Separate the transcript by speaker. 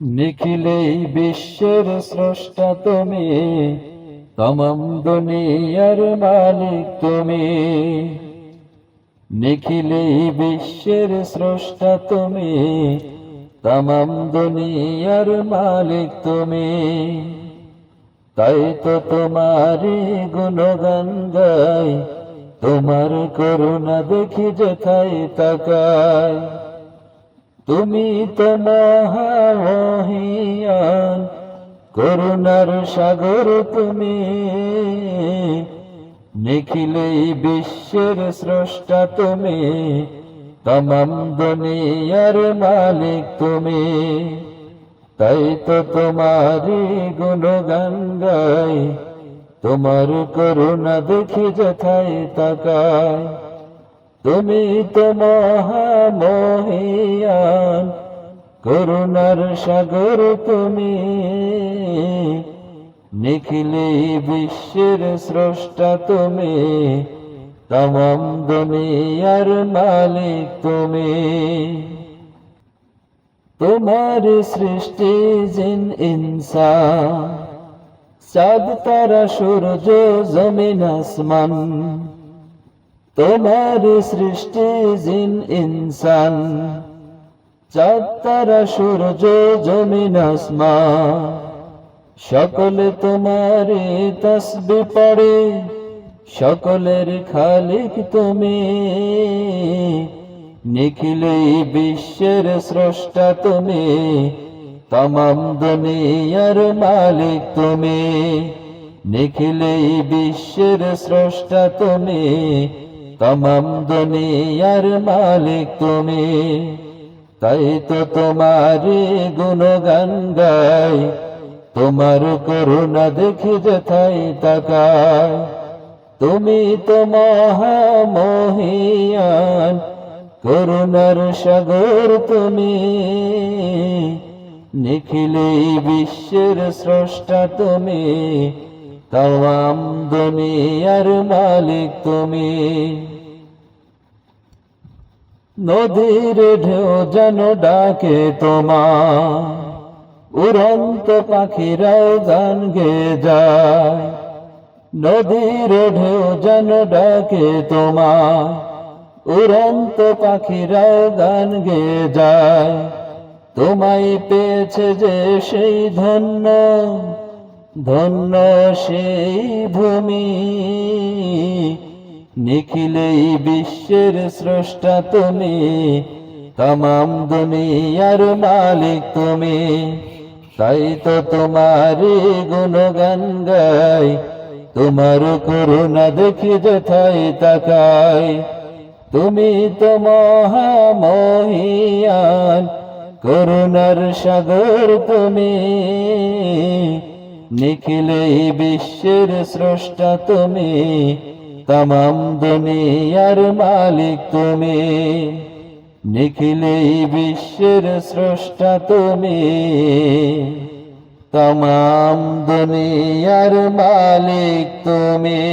Speaker 1: নিখিলেই বিশ্বের স্রষ্টা তুমি। তমাম দুনিয়ার মালিক তুমি। নিখিলেই বিশ্বের স্রষ্টা তুমি। তমাম দুনিয়ার মালিক তুমি। তাই তো তোমারই গুণগান গাই, তোমার করুণা দেখি যেথায় তাকায় তুমি তো মহামহিয়ান, করুণার সাগর তুমি। নিখিলেই বিশ্বের স্রষ্টা তুমি, তমাম দুনিয়ার মালিক তুমি। তাই তো তোমারই গুণগান গাই, তোমার করুণা দেখি যেথায় তাকায় তুমি তো মহামহিয়ান, করুণার সাগর তুমি। নিখিলে বিশ্বের স্রষ্টা তুমি, তমাম দুনিয়ার মালিক তুমি। তোমার সৃষ্টি জিন ইনসান, চাঁদ, তারা, সূর্য, জমিন, আসমান। তোমার সৃষ্টি জিন, ইনসান। চাঁদ তারা সূর্য, জমিন, আসমান। সকলে তোমার তসবি পড়ে, সকলের খালিক তুমি। নিখিলেই বিশ্বের স্রষ্টা তুমি, তমাম দুনিয়ার মালিক তুমি। নিখিলেই বিশ্বের স্রষ্টা তুমি তমাম দুনিয়ার মালিক তুমি। তাই তো তোমারই গুণগান গাই, তোমার করুণা দেখি যেথায় তাকায় তুমি তো মহামহিয়ান, করুণার সাগর তুমি। নিখিলেই বিশ্বের স্রষ্টা তুমি। তাম দুনিয়ার মালিক তুমি। নদীর ঢেউ যেন ডাকে তোমার উড়ন্ত পাখিরাও গান গে যায়। নদীর ঢেউ যেন ডাকে তোমার উড়ন্ত পাখিরাও গান গে যায়। তোমায় পেয়েছে যে সেই ধন্য ধন্য সেই ভূমি। নিখিলেই বিশ্বের স্রষ্টা তুমি, তমাম দুনিয়ার মালিক তুমি। তাই তো তোমারই গুণগান গাই, তোমার করুণা দেখি যেথায় তাকাই। তুমি তো মহামহিয়ান, করুণার সাগর তুমি। নিখিলেই বিশ্বের স্রষ্টা তুমি, তমাম দুনিয়ার মালিক তুমি। নিখিলেই বিশ্বের স্রষ্টা তুমি, তমাম দুনিয়ার মালিক তুমি।